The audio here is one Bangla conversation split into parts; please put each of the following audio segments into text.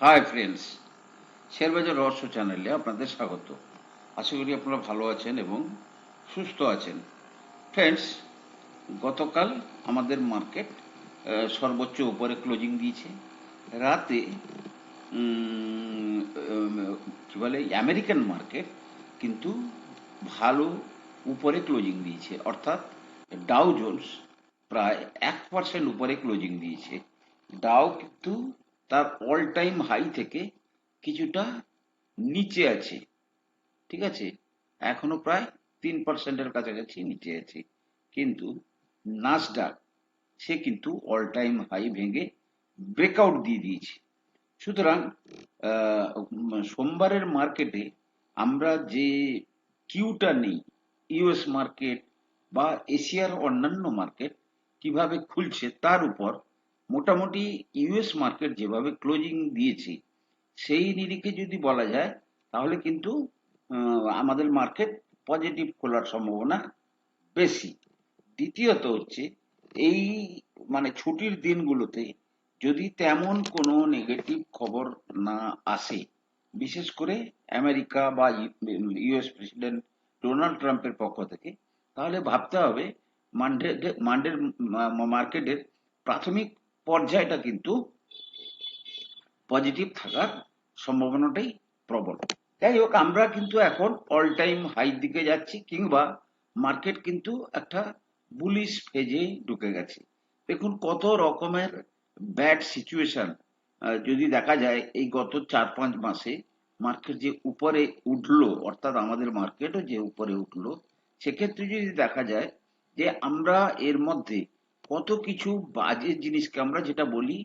হাই ফ্রেন্ডস শেয়ারবাজার রহস্য চ্যানেলে আপনাদের স্বাগত। আশা করি আপনারা ভালো আছেন এবং সুস্থ আছেন। ফ্রেন্ডস গতকাল আমাদের মার্কেট সর্বোচ্চ উপরে ক্লোজিং দিয়েছে। রাতে কি বলে আমেরিকান মার্কেট কিন্তু ভালো উপরে ক্লোজিং দিয়েছে। অর্থাৎ ডাউ জোন্স প্রায় এক পার্সেন্ট উপরে ক্লোজিং দিয়েছে। ডাও কিন্তু তার অল টাইম হাই থেকে কিছুটা নিচে আছে। ঠিক আছে? এখনও প্রায় তিন পার্সেন্টের কাছাকাছি নিচে আছে। কিন্তু নাসডাক সে কিন্তু অল টাইম হাই ভেঙে ব্রেকআউট দিয়ে দিয়েছে। সুতরাং সোমবারের মার্কেটে আমরা যে কিউটা নেই ইউএস মার্কেট বা এশিয়ার অন্যান্য মার্কেট কীভাবে খুলছে তার উপর মোটামুটি ইউএস মার্কেট যেভাবে ক্লোজিং দিয়েছে, সেই নিরিখে যদি বলা যায়, তাহলে কিন্তু আমাদের মার্কেট পজিটিভ খোলার সম্ভাবনা বেশি। দ্বিতীয়ত হচ্ছে, এই মানে ছুটির দিনগুলোতে যদি তেমন কোনো নেগেটিভ খবর না আসে, বিশেষ করে আমেরিকা বা ইউএস প্রেসিডেন্ট ডোনাল্ড ট্রাম্পের পক্ষ থেকে, তাহলে ভাবতে হবে মানডে, মানডের, মার্কেটের প্রাথমিক পর্যায়টা কিন্তু পজিটিভ থাকার সম্ভাবনাটাই প্রবল। যাই হোক আমরা কিন্তু এখন অল টাইম হাই দিকে যাচ্ছি কিংবা মার্কেট কিন্তু একটা বুলিশ ফেজে ঢুকে গেছে। দেখুন, কত রকমের ব্যাড সিচুয়েশন যদি দেখা যায়, এই গত চার পাঁচ মাসে মার্কেট যে উপরে উঠল, অর্থাৎ আমাদের মার্কেটও যে উপরে উঠল, সেক্ষেত্রে যদি দেখা যায় যে আমরা এর মধ্যে কত কিছু বাজে জিনিসকে আমরা যেটা বলি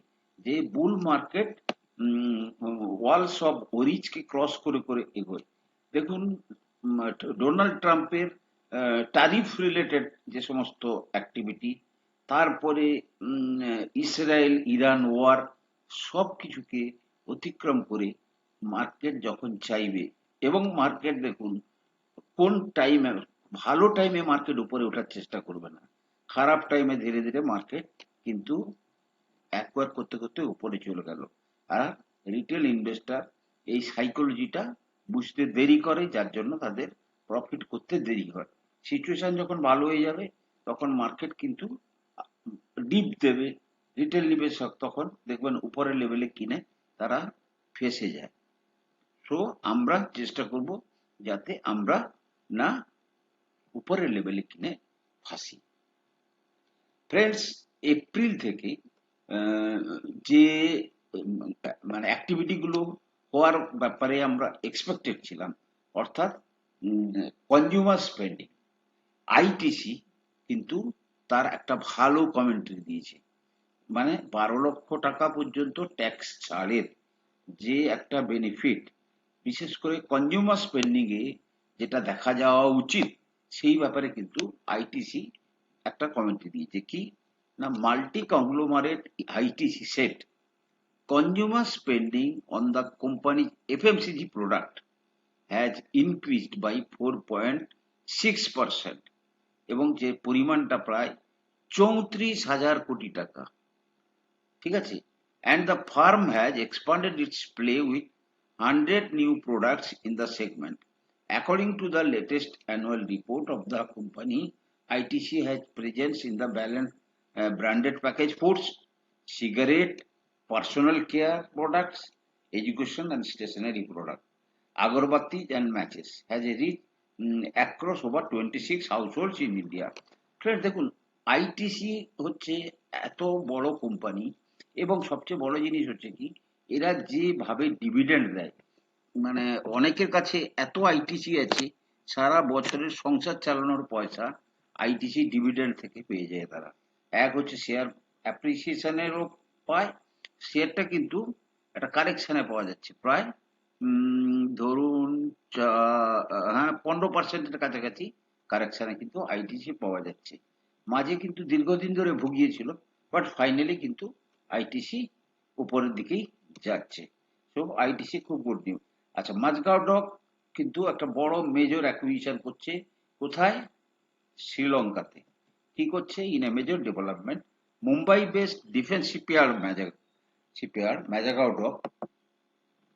যে বুল মার্কেট ওয়ালস অফ ওরিজকে ক্রস করে করে এগোয়। দেখুন ডোনাল্ড ট্রাম্পের টারিফ রিলেটেড যে সমস্ত অ্যাক্টিভিটি তারপরে ইসরায়েল ইরান ওয়ার সব কিছুকে অতিক্রম করে মার্কেট যখন চাইবে, এবং মার্কেট দেখুন, কোন টাইমে ভালো টাইমে মার্কেট উপরে ওঠার চেষ্টা করবে না। খারাপ টাইমে ধীরে ধীরে মার্কেট কিন্তু অ্যাকোয়ার করতে করতে উপরে চলে গেল। আর রিটেল ইনভেস্টার এই সাইকোলজিটা বুঝতে দেরি করে, যার জন্য তাদের প্রফিট করতে দেরি হয়। সিচুয়েশন যখন ভালো হয়ে যাবে, তখন মার্কেট কিন্তু ডিপ দেবে। রিটেল নিবেশক তখন দেখবেন উপরের লেভেলে কিনে তারা ফেসে যায়। সো আমরা চেষ্টা করব যাতে আমরা না উপরের লেভেলে কিনে ফাঁসি। ফ্রেন্ডস এপ্রিল থেকে যে মানে অ্যাক্টিভিটি গুলো হওয়ার ব্যাপারে আমরা এক্সপেক্টেড ছিলাম, অর্থাৎ কনজিউমার স্পেন্ডিং আইটিসি কিন্তু তার একটা ভালো কমেন্ট্রি দিয়েছে। মানে বারো লক্ষ টাকা পর্যন্ত ট্যাক্স ছাড়ের যে একটা বেনিফিট বিশেষ করে কনজিউমার স্পেন্ডিং এ যেটা দেখা যাওয়া উচিত, সেই ব্যাপারে কিন্তু আইটিসি একটা কমেন্ট দিয়েছে কি না multi conglomerate ITC set consumer spending on the company F FMCG product has increased by four point six percent এবং যে পরিমাণটা প্রায় চৌত্রিশ হাজার কোটি টাকা। ঠিক আছে? And the firm has expanded its play with hundred new products in the segment according to the latest annual report of the company ITC has presence in the balance uh, branded package foods cigarette personal care products education and stationery products agarbatti and matches has a reach mm, across over 26 households in India friend দেখুন আইটিসি হচ্ছে এত বড় কোম্পানি এবং সবচেয়ে বড় জিনিস হচ্ছে কি এরা যেভাবে ডিভিডেন্ড দেয় মানে অনেকের কাছে এত আইটিসি আছে সারা বছরের সংসার চালানোর পয়সা আইটিসি ডিভিডেন্ড থেকে পেয়ে যায় তারা। এক হচ্ছে শেয়ার অ্যাপ্রিসিয়েশনেরও পায় শেয়ারটা কিন্তু একটা কারেকশনে পাওয়া যাচ্ছে। প্রায় ধরুন হ্যাঁ পনেরো পার্সেন্টের কাছাকাছি কারেকশনে কিন্তু আইটিসি পাওয়া যাচ্ছে। মাঝে কিন্তু দীর্ঘদিন ধরে ভুগিয়েছিল বাট ফাইনালি কিন্তু আইটিসি উপরের দিকেই যাচ্ছে। সো আইটিসি খুব গুড নিউজ আচ্ছা মাঝগাঁও ডক কিন্তু একটা বড় মেজর অ্যাকুইজিশন করছে। কোথায়? শ্রীলঙ্কাতে কি করছে in a major development Mumbai based defence shipyard Mazagon shipyard Mazagaon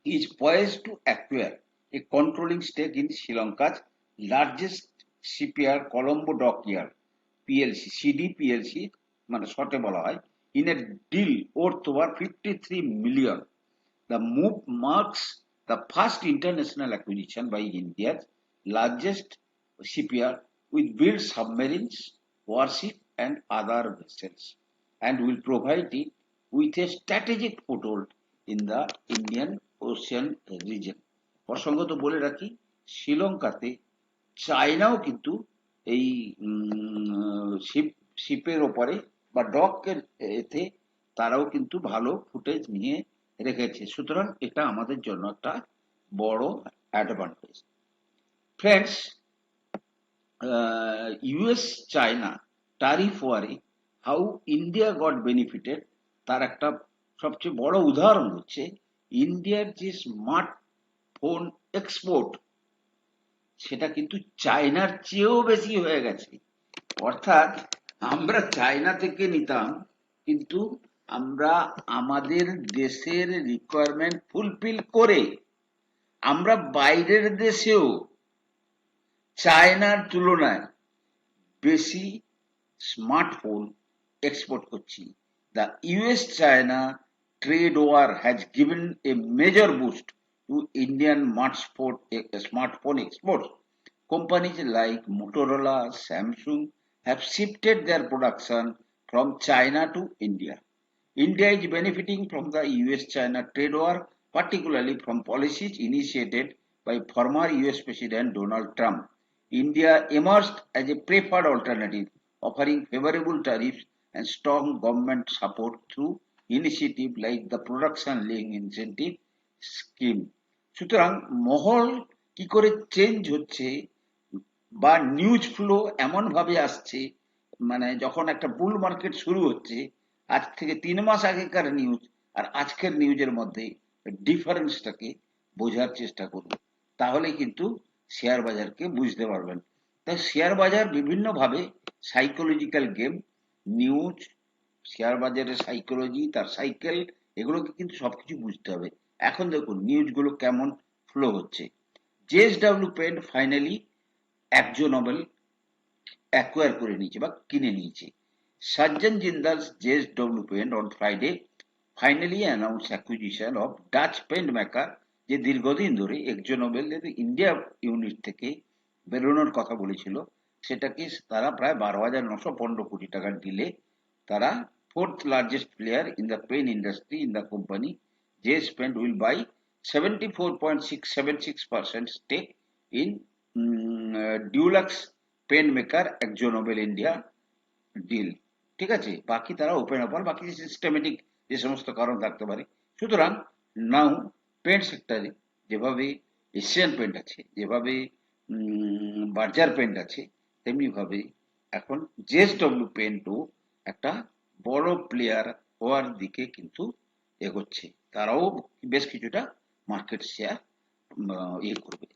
is poised to acquire a controlling stake in Sri Lanka's largest shipyard, Colombo Dockyard PLC, CD PLC, মানে শর্টে বলা হয় in a deal worth over 53 million. The move marks the first international acquisition by India's largest shipyard with built submarines, warship and other vessels and will provide it with a strategic foothold in the Indian Ocean region. প্রসঙ্গত বলে রাখি শ্রীলঙ্কাতে চায়নাও কিন্তু এই শিপ শিপের ওপরে বা ডকের এতে তারাও কিন্তু ভালো ফুটেজ নিয়ে রেখেছে সুতরাং এটা আমাদের জন্য একটা বড় advantage friends US China tariff ওয়ারে how India got benefited তার একটা সবচেয়ে বড় উদাহরণ হচ্ছে ইন্ডিয়ার যে স্মার্ট ফোন এক্সপোর্ট সেটা কিন্তু চায়নার চেয়েও বেশি হয়ে গেছে। অর্থাৎ, আমরা চায়না থেকে নিতাম, কিন্তু আমরা আমাদের দেশের রিকোয়ারমেন্ট ফুলফিল করে, আমরা বাইরের দেশেও চায়নার তুলনায় বেশি স্মার্টফোন এক্সপোর্ট করছি the US China trade war has given a major boost to Indian smartphone, smartphone exports. Companies like Motorola, Samsung have shifted their production from China to India. India is benefiting from the US-China trade war, particularly from policies initiated by former US President Donald Trump. India emerged as a preferred alternative, offering favorable tariffs and strong government support through initiatives like the Production Link Incentive scheme সুতরাং মহল কি করে চেঞ্জ হচ্ছে বা নিউজ ফ্লো এমন ভাবে আসছে মানে যখন একটা বুল মার্কেট শুরু হচ্ছে আজ থেকে তিন মাস আগেকার নিউজ আর আজকের নিউজের মধ্যে ডিফারেন্সটাকে বোঝার চেষ্টা করব তাহলে কিন্তু শেয়ার বাজারকে বুঝতে পারবেন। তাই শেয়ার বাজার বিভিন্নভাবে সাইকোলজিক্যাল গেম নিউজ শেয়ার বাজারের সাইকোলজি তার সাইকেল এগুলোকে কিন্তু সবকিছু বুঝতে হবে। এখন দেখুন নিউজগুলো কেমন ফ্লো হচ্ছে। JSW paint finally Akzo Nobel acquire করে নিয়েছে বা কিনে নিয়েছে। Sajjan Jindal JSW paint on Friday finally announce acquisition of Dutch paint maker যে দীর্ঘদিন ধরে একজন নোবেলের ইন্ডিয়া ইউনিট থেকে বেরোনোর কথা বলেছিল সেটাকে তারা প্রায় বারো হাজার নশো পনেরো কোটি টাকার ডিলে তারা fourth largest player in the paint industry in the company J Spend will buy 74.676% stake in um, uh, Dulux paint maker Akzo Nobel India deal ঠিক আছে? বাকি তারা ওপেন অপার বাকি সিস্টেমেটিক যে সমস্ত কারণ থাকতে পারে। সুতরাং নাও পেন্ট সেক্টরে যেভাবে এশিয়ান পেন্ট আছে, যেভাবে বার্জার পেন্ট আছে, তেমনিভাবে এখন জেএসডব্লিউ পেন্টও একটা বড় প্লেয়ার হওয়ার দিকে কিন্তু এগোচ্ছে। তারাও বেশ কিছুটা মার্কেট শেয়ার ইয়ে করবে।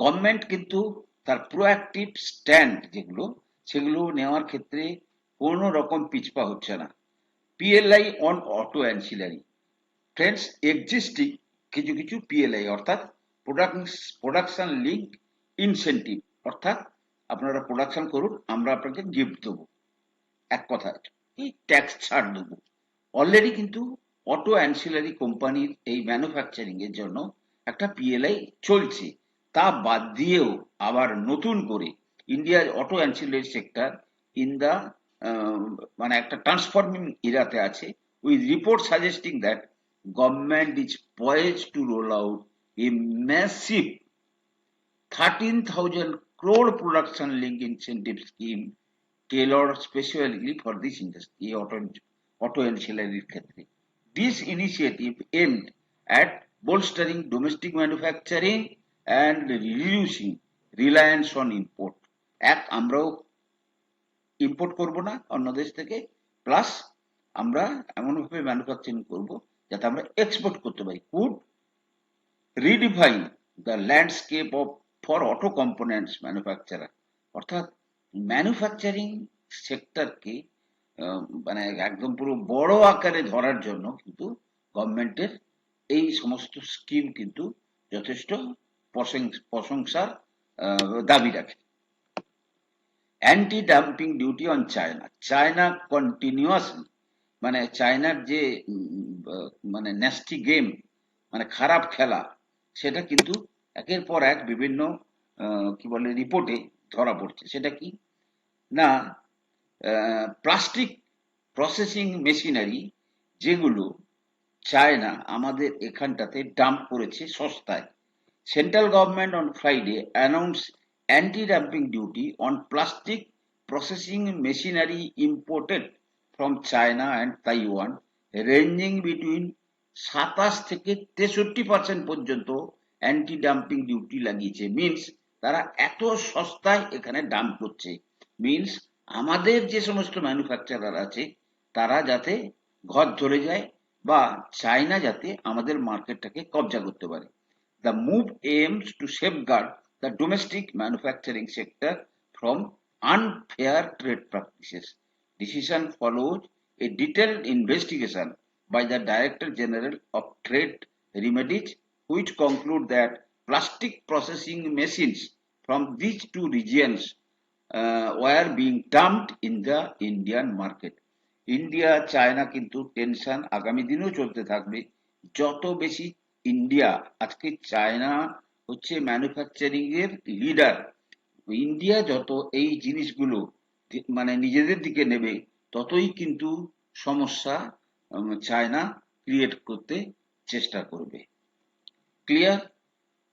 গভর্নমেন্ট কিন্তু তার প্রোঅ্যাক্টিভ স্ট্যান্ড যেগুলো, সেগুলো নেওয়ার ক্ষেত্রে কোনো রকম পিছপা হচ্ছে না। PLI on auto ancillary friends existing কিছু কিছু পিএলআই অর্থাৎ প্রোডাকশন লিঙ্ক ইনসেন্টিভ অর্থাৎ আপনারা প্রোডাকশন করুন, আমরা আপনাকে গিফট দেবো। এক কথা ট্যাক্স ছাড় দেবো। অলরেডি কিন্তু অটো অ্যান্সিলারি কোম্পানির এই ম্যানুফ্যাকচারিং এর জন্য একটা পিএলআই চলছে। তা বাদ দিয়েও আবার নতুন করে ইন্ডিয়ার auto ancillary sector in the মানে একটা ট্রান্সফর্মিং ইরাতে আছে। With report suggesting that is poised to roll out a massive thirteen thousand crore production link incentive scheme tailor specially for this industry auto auto অ্যান্সিলারির ক্ষেত্রে This initiative aimed at bolstering domestic manufacturing and reducing reliance on import. এক, আমরাও ইম্পোর্ট করব না অন্য দেশ থেকে প্লাস আমরা এমনভাবে ম্যানুফ্যাকচারিং করব যাতে আমরা এক্সপোর্ট করতে পারি। Could redefine the landscape of for auto components manufacturer অর্থাৎ ম্যানুফ্যাকচারিং সেক্টরকে মানে একদম পুরো বড় আকারে ধরার জন্য কিন্তু গভর্নমেন্টের এই সমস্ত স্কিম কিন্তু যথেষ্ট প্রশং- প্রশংসার দাবি রাখে। Anti dumping duty on China China continuously মানে চায়নার যে মানে ন্যাস্টি গেম মানে খারাপ খেলা, সেটা কিন্তু একের পর এক বিভিন্ন কি বলে রিপোর্টে ধরা পড়ছে। সেটা কি? না প্লাস্টিক প্রসেসিং মেশিনারি যেগুলো চায়না আমাদের এখানটাতে ডাম্প করেছে সস্তায়। Central government on Friday announce anti dumping duty on plastic processing machinery imported from China and Taiwan ranging between সাতাশ থেকে তেষট্টি পার্সেন্ট পর্যন্ত অ্যান্টি ডাম্পিং ডিউটি লাগিয়েছে। মিনস তারা এত সস্তায় এখানে ডাম্প করছে। মিনস আমাদের যে সমস্ত ম্যানুফ্যাকচারার আছে, তারা যাতে ঘর ধরে যায় বা চায়না যাতে আমাদের মার্কেটটাকে কবজা করতে পারে। The move aims to safeguard the domestic manufacturing sector from unfair trade practices. Decision follows a detailed investigation by the Director General of Trade Remedies, which conclude that plastic processing machines from these two regions uh, were being dumped in the Indian market. India China কিন্তু টেনশন আগামী দিনেও থাকবে যত বেশি ইন্ডিয়া আজকে চায়না হচ্ছে ম্যানুফ্যাকচারিং এর লিডার ইন্ডিয়া যত এই জিনিসগুলো দি- মানে নিজেদের দিকে নেবে, ততই কিন্তু সমস্যা চায়না ক্রিয়েট করতে চেষ্টা করবে। Clear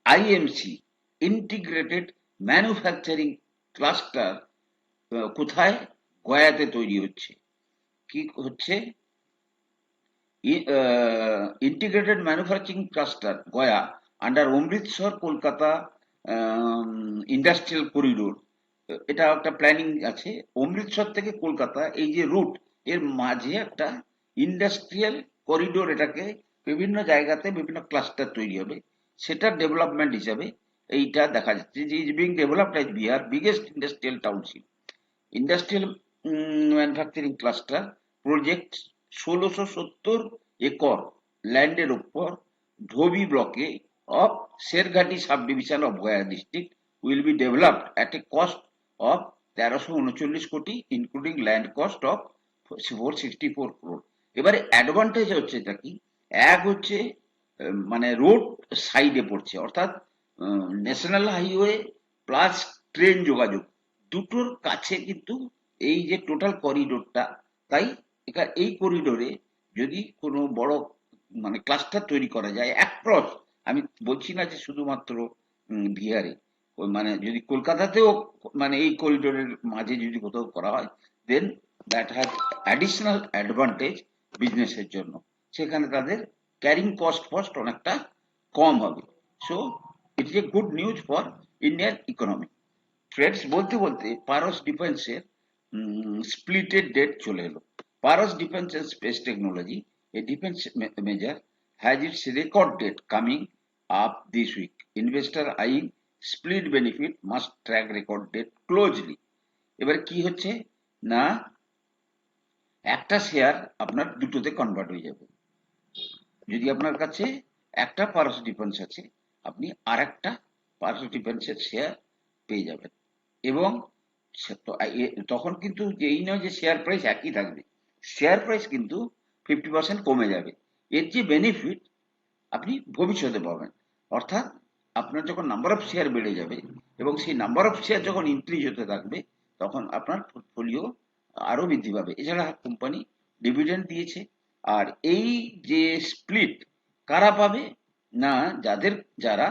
IMC integrated manufacturing cluster কোথায়? গয়াতে তৈরি হচ্ছে। কি হচ্ছে? Integrated manufacturing cluster Gaya under Amritsar, Kolkata industrial corridor এটা একটা প্ল্যানিং আছে। অমৃতসর থেকে কলকাতা, এই যে রুট এর মাঝে একটা ইন্ডাস্ট্রিয়াল করিডোর এটাকে বিভিন্ন জায়গাতে বিভিন্ন ক্লাস্টার তৈরি হবে। সেটার ডেভেলপমেন্ট হিসাবে এইটা দেখা যাচ্ছে যে is being developed as Bihar biggest industrial township industrial manufacturing cluster project ষোলোশো সত্তর একর ল্যান্ডের উপর ধোবি ব্লকে of Sherghati sub division of Gaya district will be developed at a cost তেরোশো উনচল্লিশ crore including land cost of four sixty four crore এবারে অ্যাডভান্টেজ হচ্ছে এটা কি? এক হচ্ছে মানে রোড সাইডে পড়ছে, অর্থাৎ ন্যাশনাল হাইওয়ে প্লাস ট্রেন যোগাযোগ। দুটোর কাছে কিন্তু এই যে টোটাল করিডোরটা তাই এখানে এই করিডোরে যদি কোনো বড় মানে ক্লাস্টার তৈরি করা যায় অ্যাক্রস আমি বলছি না যে শুধুমাত্র বিহারে। মানে যদি কলকাতাতেও মানে এই করিডোরের মাঝে যদি কোথাও করা হয় then that has additional advantage বিজনেসের জন্য। সেখানে তাদের ক্যারিং কস্ট ফস্ট অনেকটা কম হবে। So it is a good news for Indian economy trades বলতে বলতে পারস ডিফেন্সের স্প্লিটেড ডেট চলে এলো। Paras defence and space technology a defence major has its record date coming up this week investor eyeing split benefit must track record date closely এবার কি হচ্ছে? না, একটা শেয়ার আপনার দুটোতে কনভার্ট হয়ে যাবে। যদি আপনার কাছে একটা পারস ডিফেন্স আছে, আপনি আর একটা পারস ডিফেন্সের শেয়ার পেয়ে যাবেন। এবং তখন কিন্তু এই নয় যে শেয়ার প্রাইস একই থাকবে। শেয়ার প্রাইস কিন্তু ফিফটি পার্সেন্ট কমে যাবে। এর যে বেনিফিট আপনি ভবিষ্যতে পাবেন। অর্থাৎ আপনার যখন নাম্বার অফ শেয়ার বেড়ে যাবে এবং সেই নাম্বার অফ শেয়ার যখন ইনক্রিজ হতে থাকবে, তখন আপনার পোর্টফোলিও আরও বৃদ্ধি পাবে। এছাড়া কোম্পানি ডিভিডেন্ড দিয়েছে। আর এই যে স্প্লিট কারা পাবে? না, যাদের, যারা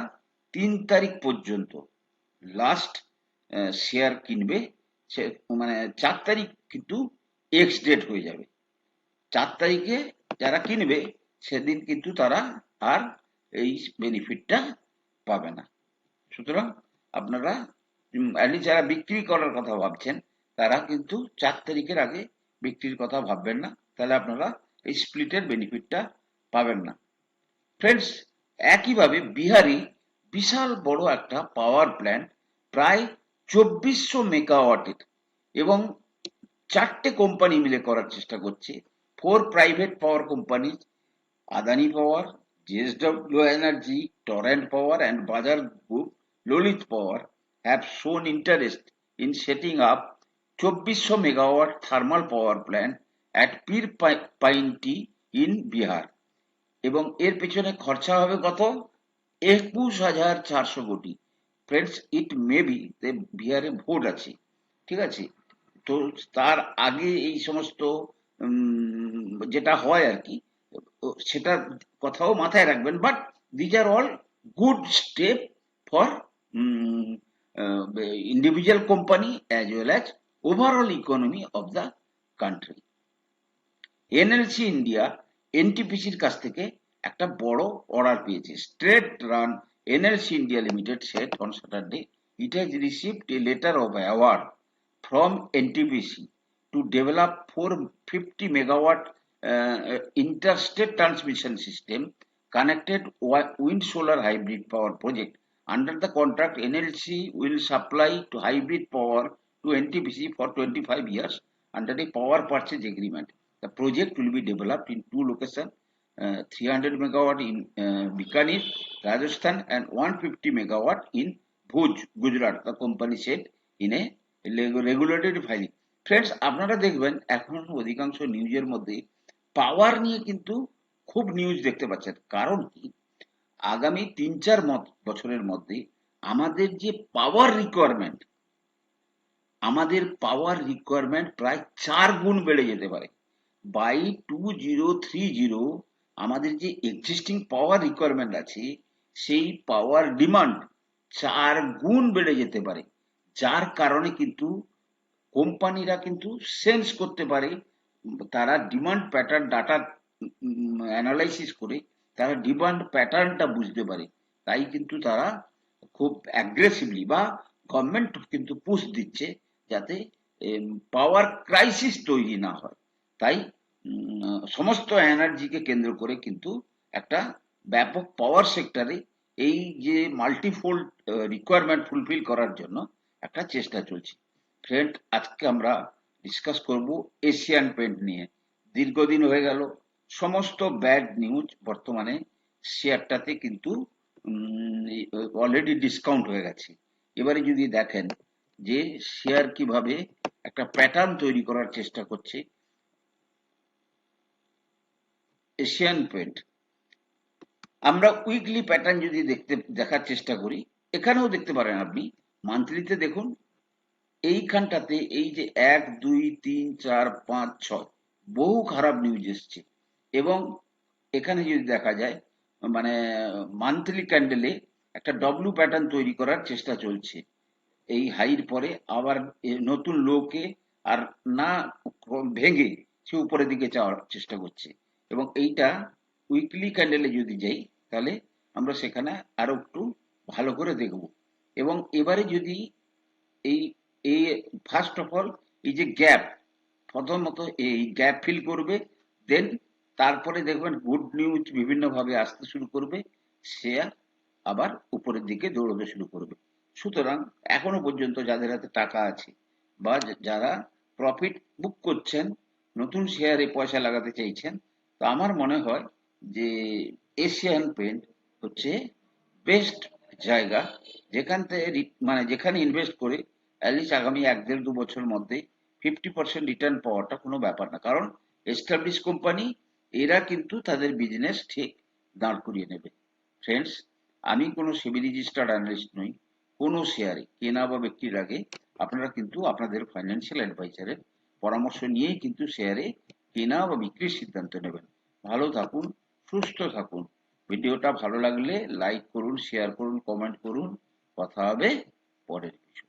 তিন তারিখ পর্যন্ত লাস্ট শেয়ার কিনবে, সে মানে চার তারিখ কিন্তু এক্স ডেট হয়ে যাবে। চার তারিখে যারা কিনবে, সেদিন কিন্তু তারা আর এই বেনিফিটটা পাবে না। সুতরাং আপনারা অ্যাটলিস্ট যারা বিক্রি করার কথা ভাবছেন, তারা কিন্তু চার তারিখের আগে বিক্রির কথা ভাববেন না। তাহলে আপনারা এই স্প্লিটের বেনিফিটটা পাবেন না। ফ্রেন্ডস, একইভাবে বিহারি বিশাল বড় একটা পাওয়ার প্ল্যান্ট প্রায় চব্বিশশো মেগাওয়াটের এবং চারটে কোম্পানি মিলে করার চেষ্টা করছে। Four private power company Adani power JSW Energy, Torrent Power, and Bajaj Group, Lolit Power have shown interest in setting up 2400 megawatt thermal power plant at Pir Pi- Pinty in Bihar. এবং এর পেছনে খরচা হবে কত একুশ হাজার চারশো crore friends it may be বিহারে ভোট আছে ঠিক আছে তো তার আগে এই সমস্ত যেটা হয় আর কি ও সেটার কথাও মাথায় রাখবেন but these are all good step for individual company as well as overall economy of the country NLC India এনটিপিসির কাছ থেকে একটা বড় অর্ডার পেয়েছে। Straight run NLC India limited said on Saturday it has received a letter of award from from NTPC to develop 450 megawatt uh, interstate transmission system connected wi- wind solar hybrid power project. Under the contract, NLC will supply to hybrid power to NTPC for 25 years under a power purchase agreement. The project will be developed in two locations, uh, 300 megawatt in uh, Bikaner, Rajasthan and 150 megawatt in Bhuj, Gujarat, the company said in a regulatory filing friends আপনারা দেখবেন এখন অধিকাংশ নিউজের মধ্যে পাওয়ার নিয়ে কিন্তু খুব নিউজ দেখতে পাচ্ছেন। কারণ কি? আগামী তিন চার বছরের মধ্যে আমাদের যে পাওয়ার রিকোয়ারমেন্ট আমাদের পাওয়ার রিকোয়ারমেন্ট প্রায় চার গুণ বেড়ে যেতে পারে। By two zero three zero আমাদের যে এক্সিস্টিং পাওয়ার রিকোয়ারমেন্ট আছে, সেই পাওয়ার ডিমান্ড চার গুণ বেড়ে যেতে পারে। যার কারণে কিন্তু কোম্পানিরা কিন্তু সেন্স করতে পারে তারা ডিমান্ড প্যাটার্ন ডাটা অ্যানালাইসিস করে তারা ডিমান্ড প্যাটার্নটা বুঝতে পারে। তাই কিন্তু তারা খুব অ্যাগ্রেসিভলি বা গভর্নমেন্ট কিন্তু পুশ দিচ্ছে যাতে পাওয়ার ক্রাইসিস তৈরি না হয়। তাই সমস্ত এনার্জিকে কেন্দ্র করে কিন্তু একটা ব্যাপক পাওয়ার সেক্টরে এই যে মাল্টিফোল্ড রিকোয়ারমেন্ট ফুলফিল করার জন্য একটা চেষ্টা চলছে। ফ্রেন্ড আজকে আমরা ডিসকাস করব এশিয়ান পেন্ট নিয়ে। দীর্ঘদিন হয়ে গেল, সমস্ত ব্যাড নিউজ বর্তমানে শেয়ারটাতে কিন্তু অলরেডি ডিসকাউন্ট হয়ে গেছে। এবারে যদি দেখেন যে শেয়ার কীভাবে একটা প্যাটার্ন তৈরি করার চেষ্টা করছে এশিয়ান পেন্ট আমরা উইকলি প্যাটার্ন যদি দেখতে, দেখার চেষ্টা করি, এখানেও দেখতে পারেন আপনি মান্থলিতে দেখুন এইখানটাতে এই যে এক, দুই, তিন, চার, পাঁচ, ছয়, বহু খারাপ নিউজ এসছে। এবং এখানে যদি দেখা যায় মানে মান্থলি ক্যান্ডেলে একটা ডব্লু প্যাটার্ন তৈরি করার চেষ্টা চলছে। এই হাইর পরে আবার নতুন লোকে আর না ভেঙে সে উপরের দিকে যাওয়ার চেষ্টা করছে। এবং এইটা উইকলি ক্যান্ডেলে যদি যাই, তাহলে আমরা সেখানে আরও একটু ভালো করে দেখব। এবং এবারে যদি এই এই ফার্স্ট অফ অল এই যে গ্যাপ প্রথমত এই গ্যাপ ফিল করবে দেন তারপরে দেখবেন গুড নিউজ বিভিন্ন ভাবে আসতে শুরু করবে শেয়ার আবার উপরের দিকে দৌড়তে শুরু করবে। সুতরাং এখনও পর্যন্ত যাদের হাতে টাকা আছে বা যারা প্রফিট বুক করছেন, নতুন শেয়ারে পয়সা লাগাতে চাইছেন, তো আমার মনে হয় যে এশিয়ান পেন্ট হচ্ছে বেস্ট জায়গা যেখান থেকে মানে যেখানে ইনভেস্ট করে অ্যাটলিস্ট আগামী এক দেড় দু বছর মধ্যে ফিফটি পার্সেন্ট রিটার্ন পাওয়াটা কোনো ব্যাপার না। কারণ এস্টাবলিশ কোম্পানি এরা কিন্তু তাদের বিজনেস ঠিক দাঁড় করিয়ে নেবে। ফ্রেন্ডস আমি কোনো সেবি রেজিস্টার্ড অ্যানালিস্ট নই, কোনো শেয়ারে কেনা বা বিক্রির আগে আপনারা কিন্তু আপনাদের ফাইন্যান্সিয়াল অ্যাডভাইজারের পরামর্শ নিয়েই কিন্তু শেয়ারে কেনা বা বিক্রির সিদ্ধান্ত নেবেন। ভালো থাকুন, সুস্থ থাকুন। ভিডিওটা ভালো লাগলে লাইক করুন শেয়ার করুন কমেন্ট করুন। কথা হবে পরের কিছু